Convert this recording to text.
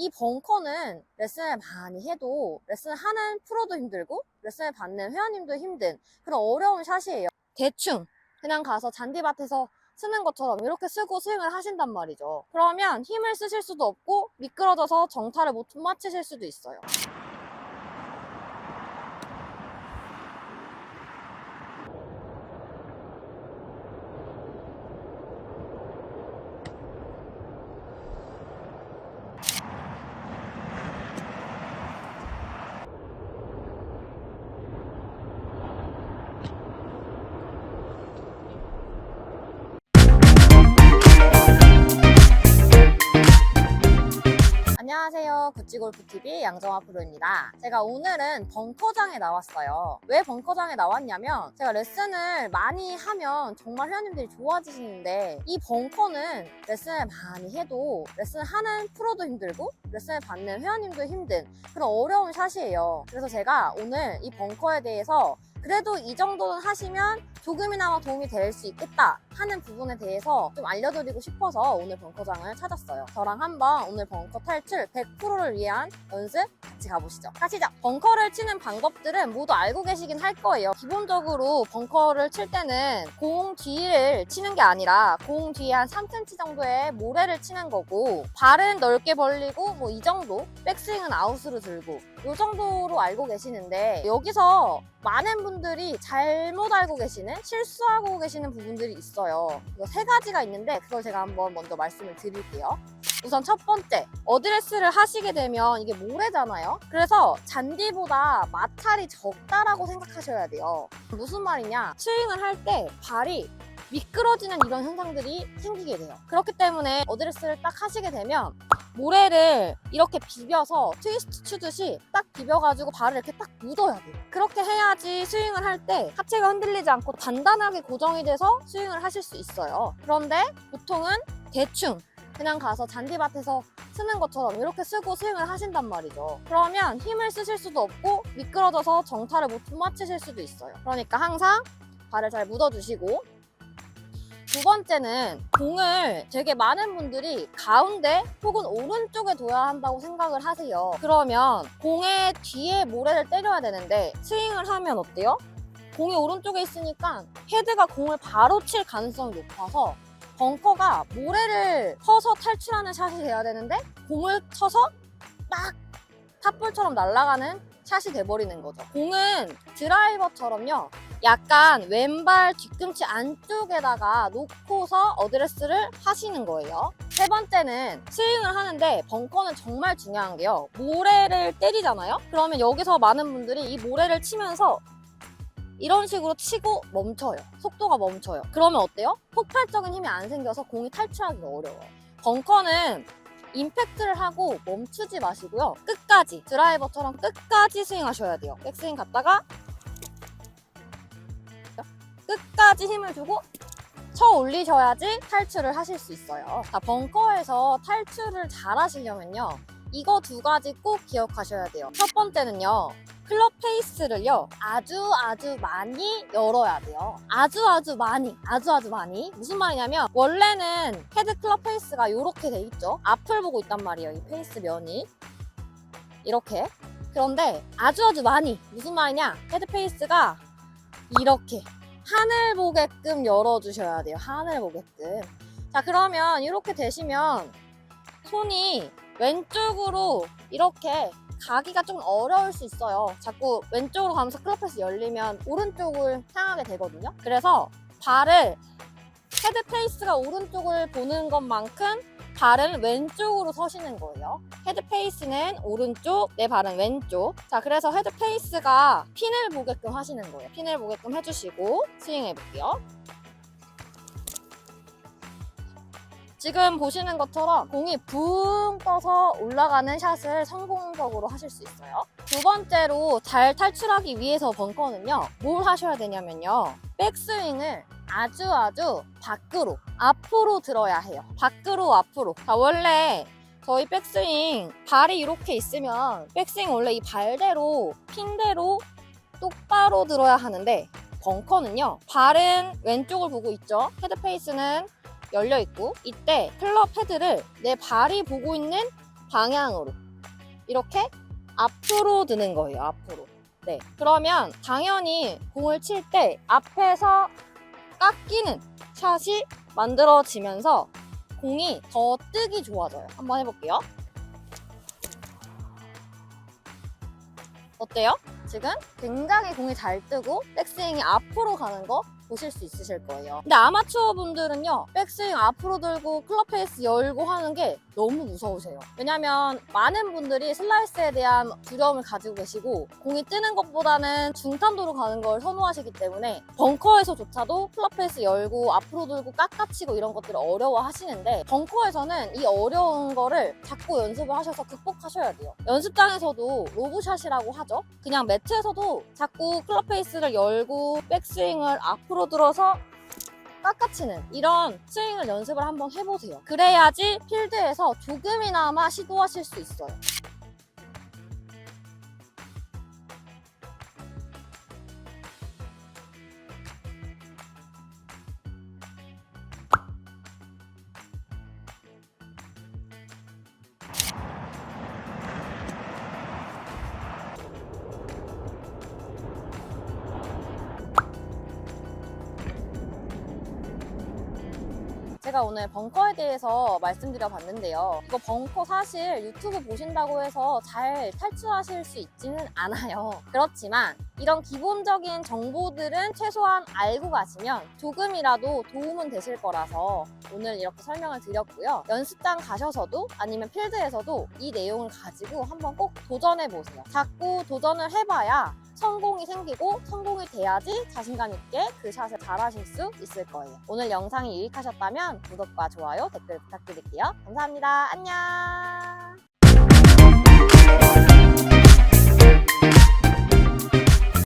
이 벙커는 레슨을 많이 해도 레슨을 하는 프로도 힘들고 레슨을 받는 회원님도 힘든 그런 어려운 샷이에요. 대충 그냥 가서 잔디밭에서 쓰는 것처럼 이렇게 쓰고 스윙을 하신단 말이죠. 그러면 힘을 쓰실 수도 없고 미끄러져서 정타를 못 맞추실 수도 있어요. 구찌골프TV 양정화 프로입니다. 제가 오늘은 벙커장에 나왔어요. 왜 벙커장에 나왔냐면 제가 레슨을 많이 하면 정말 회원님들이 좋아지시는데 이 벙커는 레슨을 많이 해도 레슨을 하는 프로도 힘들고 레슨을 받는 회원님도 힘든 그런 어려운 샷이에요. 그래서 제가 오늘 이 벙커에 대해서 그래도 이 정도는 하시면 조금이나마 도움이 될 수 있겠다 하는 부분에 대해서 좀 알려드리고 싶어서 오늘 벙커장을 찾았어요. 저랑 한번 오늘 벙커 탈출 100%를 위한 연습 같이 가보시죠. 가시죠. 벙커를 치는 방법들은 모두 알고 계시긴 할 거예요. 기본적으로 벙커를 칠 때는 공 뒤를 치는 게 아니라 공 뒤에 한 3cm 정도의 모래를 치는 거고 발은 넓게 벌리고 뭐 이 정도 백스윙은 아웃으로 들고 이 정도로 알고 계시는데 여기서 많은 분들이 잘못 알고 계시는 실수하고 계시는 부분들이 있어요. 이거 세 가지가 있는데 그걸 제가 한번 먼저 말씀을 드릴게요. 우선 첫 번째, 어드레스를 하시게 되면 이게 모래잖아요. 그래서 잔디보다 마찰이 적다라고 생각하셔야 돼요. 무슨 말이냐? 스윙을 할 때 발이 미끄러지는 이런 현상들이 생기게 돼요. 그렇기 때문에 어드레스를 딱 하시게 되면 모래를 이렇게 비벼서 트위스트 추듯이 딱 비벼가지고 발을 이렇게 딱 묻어야 돼요. 그렇게 해야지 스윙을 할 때 하체가 흔들리지 않고 단단하게 고정이 돼서 스윙을 하실 수 있어요. 그런데 보통은 대충 그냥 가서 잔디밭에서 쓰는 것처럼 이렇게 쓰고 스윙을 하신단 말이죠. 그러면 힘을 쓰실 수도 없고 미끄러져서 정타를 못 맞추실 수도 있어요. 그러니까 항상 발을 잘 묻어주시고 두 번째는 공을 되게 많은 분들이 가운데 혹은 오른쪽에 둬야 한다고 생각을 하세요. 그러면 공의 뒤에 모래를 때려야 되는데 스윙을 하면 어때요? 공이 오른쪽에 있으니까 헤드가 공을 바로 칠 가능성이 높아서 벙커가 모래를 쳐서 탈출하는 샷이 돼야 되는데 공을 쳐서 막 탑볼처럼 날아가는 샷이 돼버리는 거죠. 공은 드라이버처럼요. 약간 왼발 뒤꿈치 안쪽에다가 놓고서 어드레스를 하시는 거예요. 세 번째는 스윙을 하는데 벙커는 정말 중요한 게요. 모래를 때리잖아요? 그러면 여기서 많은 분들이 이 모래를 치면서 이런 식으로 치고 멈춰요. 속도가 멈춰요. 그러면 어때요? 폭발적인 힘이 안 생겨서 공이 탈출하기가 어려워요. 벙커는 임팩트를 하고 멈추지 마시고요. 끝까지 드라이버처럼 끝까지 스윙하셔야 돼요. 백스윙 갔다가 끝까지 힘을 주고 쳐 올리셔야지 탈출을 하실 수 있어요. 자, 벙커에서 탈출을 잘 하시려면요. 이거 두 가지 꼭 기억하셔야 돼요. 첫 번째는요. 클럽 페이스를요. 아주 아주 많이 열어야 돼요. 아주 아주 많이, 아주 아주 많이. 무슨 말이냐면 원래는 헤드 클럽 페이스가 이렇게 돼 있죠. 앞을 보고 있단 말이에요. 이 페이스 면이. 이렇게. 그런데 아주 아주 많이. 무슨 말이냐? 헤드 페이스가 이렇게 하늘 보게끔 열어주셔야 돼요. 하늘 보게끔. 자, 그러면 이렇게 되시면 손이 왼쪽으로 이렇게 가기가 좀 어려울 수 있어요. 자꾸 왼쪽으로 가면서 클럽페이스 열리면 오른쪽을 향하게 되거든요. 그래서 발을 헤드 페이스가 오른쪽을 보는 것만큼 발은 왼쪽으로 서시는 거예요. 헤드 페이스는 오른쪽, 내 발은 왼쪽. 자, 그래서 헤드 페이스가 핀을 보게끔 하시는 거예요. 핀을 보게끔 해주시고 스윙 해볼게요. 지금 보시는 것처럼 공이 붕 떠서 올라가는 샷을 성공적으로 하실 수 있어요. 두 번째로 잘 탈출하기 위해서 벙커는요, 뭘 하셔야 되냐면요. 백스윙을 아주 아주 밖으로, 앞으로 들어야 해요. 밖으로, 앞으로. 자, 원래 저희 백스윙 발이 이렇게 있으면 백스윙 원래 이 발대로, 핀대로 똑바로 들어야 하는데 벙커는요, 발은 왼쪽을 보고 있죠. 헤드 페이스는 열려 있고 이때 클럽 헤드를 내 발이 보고 있는 방향으로 이렇게 앞으로 드는 거예요. 앞으로. 네. 그러면 당연히 공을 칠 때 앞에서 깎이는 샷이 만들어지면서 공이 더 뜨기 좋아져요. 한번 해볼게요. 어때요? 지금 굉장히 공이 잘 뜨고 백스윙이 앞으로 가는 거 보실 수 있으실 거예요. 근데 아마추어 분들은요, 백스윙 앞으로 들고 클럽 페이스 열고 하는 게 너무 무서우세요. 왜냐면 많은 분들이 슬라이스에 대한 두려움을 가지고 계시고, 공이 뜨는 것보다는 중탄도로 가는 걸 선호하시기 때문에 벙커에서조차도 클럽 페이스 열고 앞으로 들고 깎아치고 이런 것들을 어려워 하시는데, 벙커에서는 이 어려운 거를 자꾸 연습을 하셔서 극복하셔야 돼요. 연습장에서도 로브샷이라고 하죠. 그냥 매트에서도 자꾸 클럽 페이스를 열고 백스윙을 앞으로 들어서 깎아치는 이런 스윙을 연습을 한번 해보세요. 그래야지 필드에서 조금이나마 시도하실 수 있어요. 제가 오늘 벙커에 대해서 말씀드려 봤는데요. 이거 벙커 사실 유튜브 보신다고 해서 잘 탈출하실 수 있지는 않아요. 그렇지만 이런 기본적인 정보들은 최소한 알고 가시면 조금이라도 도움은 되실 거라서 오늘 이렇게 설명을 드렸고요. 연습장 가셔서도 아니면 필드에서도 이 내용을 가지고 한번 꼭 도전해 보세요. 자꾸 도전을 해봐야 성공이 생기고 성공이 돼야지 자신감 있게 그 샷을 잘하실 수 있을 거예요. 오늘 영상이 유익하셨다면 구독과 좋아요, 댓글 부탁드릴게요. 감사합니다. 안녕!